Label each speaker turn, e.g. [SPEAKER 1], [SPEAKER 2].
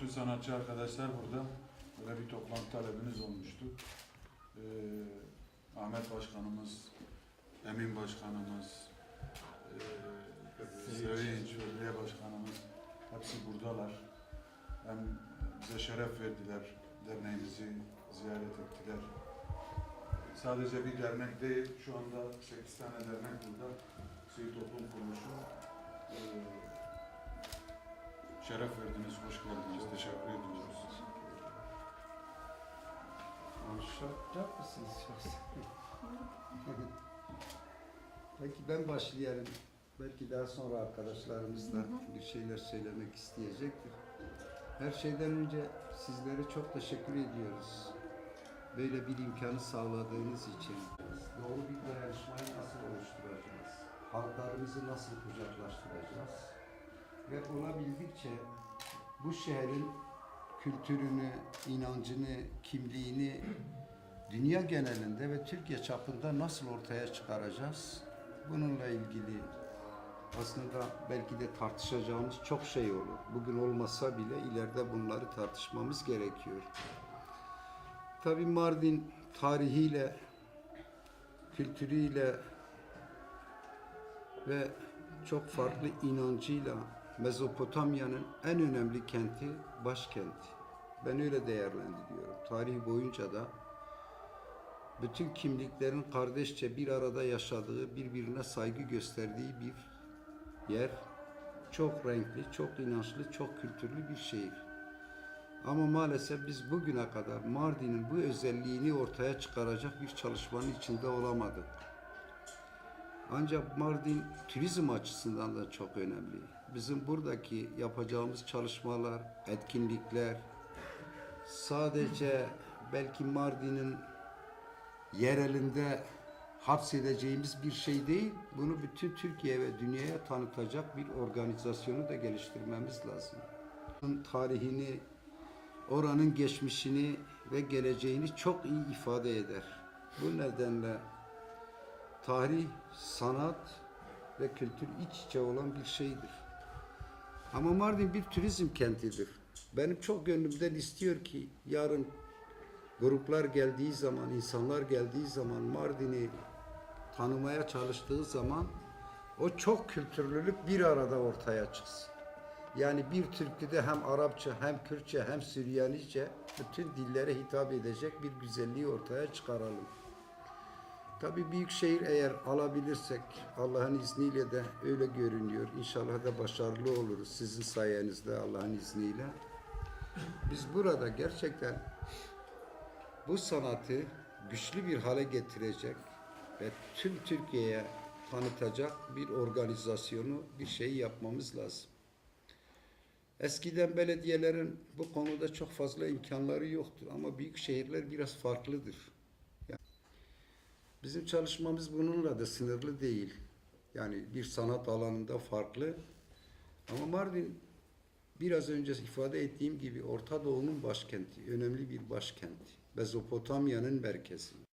[SPEAKER 1] bütün sanatçı arkadaşlar burada. Böyle bir toplantı talebiniz olmuştu. Ee, Ahmet Başkanımız, Emin Başkanımız, e, Sevinç, Başkanımız hepsi buradalar. Hem bize şeref verdiler, derneğimizi ziyaret ettiler. Sadece bir dernek değil, şu anda 8 tane dernek burada. Sivil Toplum Kuruluşu. Şeref verdiniz, hoş geldiniz. Teşekkür ediyoruz.
[SPEAKER 2] Konuşacak mısınız yoksa? Peki ben başlayayım. Belki daha sonra arkadaşlarımız da bir şeyler söylemek isteyecektir. Her şeyden önce sizlere çok teşekkür ediyoruz. Böyle bir imkanı sağladığınız için. Doğru bir dayanışmayı nasıl oluşturacağız? Halklarımızı nasıl kucaklaştıracağız? Ve olabildikçe bu şehrin kültürünü, inancını, kimliğini dünya genelinde ve Türkiye çapında nasıl ortaya çıkaracağız? Bununla ilgili aslında belki de tartışacağımız çok şey olur. Bugün olmasa bile ileride bunları tartışmamız gerekiyor. Tabii Mardin tarihiyle, kültürüyle ve çok farklı inancıyla Mezopotamya'nın en önemli kenti, başkenti. Ben öyle değerlendiriyorum. Tarih boyunca da bütün kimliklerin kardeşçe bir arada yaşadığı, birbirine saygı gösterdiği bir yer. Çok renkli, çok inançlı, çok kültürlü bir şehir. Ama maalesef biz bugüne kadar Mardin'in bu özelliğini ortaya çıkaracak bir çalışmanın içinde olamadık. Ancak Mardin turizm açısından da çok önemli. Bizim buradaki yapacağımız çalışmalar, etkinlikler sadece belki Mardin'in yerelinde hapsedeceğimiz bir şey değil. Bunu bütün Türkiye ve dünyaya tanıtacak bir organizasyonu da geliştirmemiz lazım. Tarihini, oranın geçmişini ve geleceğini çok iyi ifade eder. Bu nedenle tarih, sanat ve kültür iç içe olan bir şeydir. Ama Mardin bir turizm kentidir. Benim çok gönlümden istiyor ki yarın gruplar geldiği zaman, insanlar geldiği zaman Mardin'i tanımaya çalıştığı zaman o çok kültürlülük bir arada ortaya çıksın. Yani bir türküde hem Arapça, hem Kürtçe, hem Süryanice bütün dillere hitap edecek bir güzelliği ortaya çıkaralım. Tabii büyük şehir eğer alabilirsek Allah'ın izniyle de öyle görünüyor. İnşallah da başarılı oluruz sizin sayenizde Allah'ın izniyle. Biz burada gerçekten bu sanatı güçlü bir hale getirecek ve tüm Türkiye'ye tanıtacak bir organizasyonu, bir şey yapmamız lazım. Eskiden belediyelerin bu konuda çok fazla imkanları yoktur ama büyük şehirler biraz farklıdır. Bizim çalışmamız bununla da sınırlı değil. Yani bir sanat alanında farklı. Ama Mardin biraz önce ifade ettiğim gibi Orta Doğu'nun başkenti, önemli bir başkenti. Mezopotamya'nın merkezi.